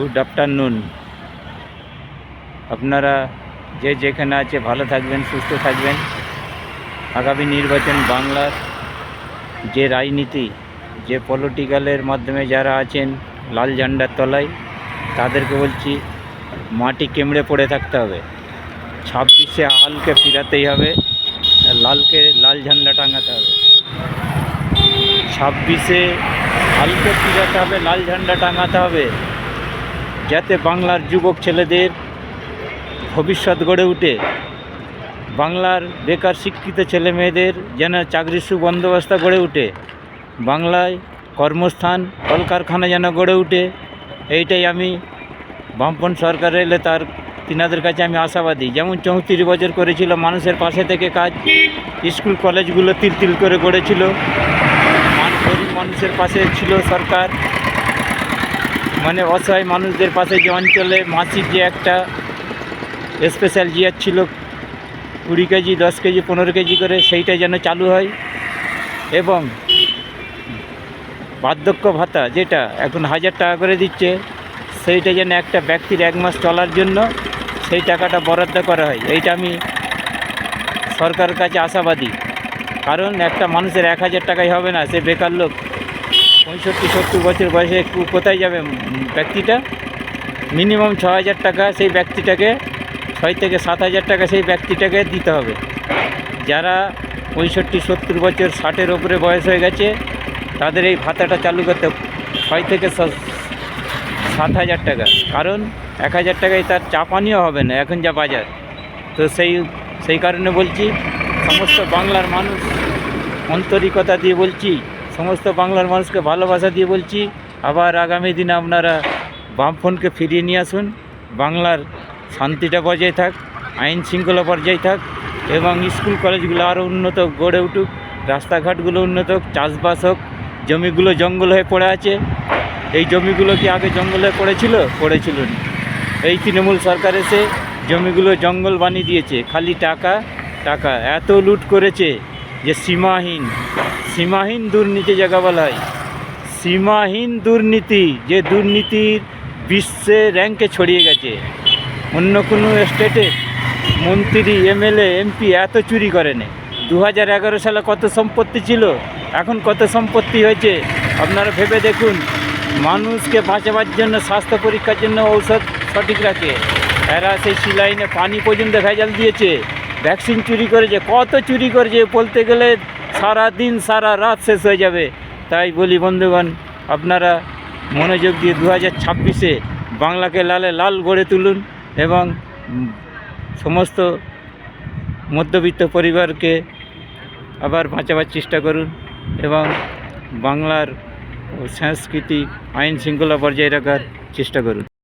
Good afternoon আপনারা যে যেখানে আছে ভালো থাকবেন, সুস্থ থাকবেন। আগামী নির্বাচন বাংলার যে রাজনীতি, যে পলিটিক্যালের মাধ্যমে যারা আছেন লাল ঝান্ডার তলায়, তাদেরকে বলছি, মাটি কেমড়ে পড়ে থাকতে হবে। ছাব্বিশে হালকে ফিরাতেই হবে, লালকে, লাল ঝান্ডা টাঙাতে হবে। ছাব্বিশে হালকে ফিরাতে হবে, লাল ঝান্ডা টাঙাতে হবে। যাতে বাংলার যুবক ছেলেদের ভবিষ্যৎ গড়ে উঠে। বাংলার বেকার শিক্ষিত ছেলে মেয়েদের যেন চাকরির সুবন্দোবস্ত গড়ে উঠে। বাংলায় কর্মস্থান, কলকারখানা যেন গড়ে উঠে। এইটাই আমি বামপন সরকার এলে তার, তিনাদের কাছে আমি আশাবাদী। যেমন চৌত্রিশ বছর করেছিল মানুষের পাশে থেকে কাজ, স্কুল কলেজগুলো তিল তিল করে গড়েছিল। গরিব মানুষের পাশে ছিল সরকার। মানে অসহায় মানুষদের পাশে যে অঞ্চলে মাসিক যে একটা স্পেশাল জিয়ার ছিল, কুড়ি কেজি, দশ কেজি, পনেরো কেজি করে সেইটা যেন চালু হয় এবং বার্ধক্য ভাতা যেটা এখন হাজার টাকা করে দিচ্ছে, সেইটা যেন একটা ব্যক্তির এক মাস চলার জন্য সেই টাকাটা বরাদ্দ করা হয়। এইটা আমি সরকারের কাছে আশাবাদী। কারণ একটা মানুষের এক হাজার টাকাই হবে না, সে বেকার লোক। পঁয়ষট্টি, সত্তর বছর বয়সে কোথায় যাবে ব্যক্তিটা? মিনিমাম ছ হাজার টাকা সেই ব্যক্তিটাকে, ছয় থেকে সাত হাজার টাকা সেই ব্যক্তিটাকে দিতে হবে। যারা পঁয়ষট্টি, সত্তর বছর ষাটের ওপরে বয়স হয়ে গেছে, তাদের এই ভাতাটা চালু করতে ছয় থেকে সাত হাজার টাকা। কারণ এক হাজার টাকায় তার চা পানিও হবে না, এখন যা বাজার। তো সেই সেই কারণে বলছি, সমস্ত বাংলার মানুষ আন্তরিকতা দিয়ে বলছি সমস্ত বাংলার মানুষকে ভালোবাসা দিয়ে বলছি, আবার আগামী দিনে আপনারা বামফোনকে ফিরিয়ে নিয়ে আসুন। বাংলার শান্তিটা বজায় থাক, আইন শৃঙ্খলা বজায় থাক, এবং স্কুল কলেজগুলো আরও উন্নত গড়ে উঠুক, রাস্তাঘাটগুলো উন্নত হোক, চাষবাস হোক, জমিগুলো জঙ্গল হয়ে পড়ে আছে। এই জমিগুলো কি আগে জঙ্গল পড়েছিল? পড়েছিল না। এই তৃণমূল সরকার এসে জমিগুলো জঙ্গল বানিয়ে দিয়েছে, খালি টাকা টাকা, এত লুট করেছে। যে সীমাহীন সীমাহীন দুর্নীতি জায়গা বলা হয় সীমাহীন দুর্নীতি যে দুর্নীতির বিশ্বে র্যাঙ্কে ছড়িয়ে গেছে। অন্য কোনো স্টেটে মন্ত্রী, এমএলএ, এমপি এত চুরি করে না দু হাজার এগারো সালে কত সম্পত্তি ছিল? এখন কত সম্পত্তি হয়েছে? আপনারা ভেবে দেখুন, মানুষকে বাঁচাবার জন্য, স্বাস্থ্য পরীক্ষার জন্য ঔষধ সঠিক রাখে। এরা সেই সিলাইনে পানি পর্যন্ত ভেজাল দিয়েছে। ভ্যাকসিন চুরি করেছে কত চুরি করেছে বলতে গেলে সারা দিন, সারা রাত শেষ হয়ে যাবে। তাই বলি, বন্ধুগণ, আপনারা মনোযোগ দিয়ে দু হাজার ছাব্বিশে বাংলাকে লালে লাল গড়ে তুলুন এবং সমস্ত মধ্যবিত্ত পরিবারকে আবার বাঁচাবার চেষ্টা করুন এবং বাংলার সাংস্কৃতিক আইন শৃঙ্খলা বজায় রাখার চেষ্টা করুন।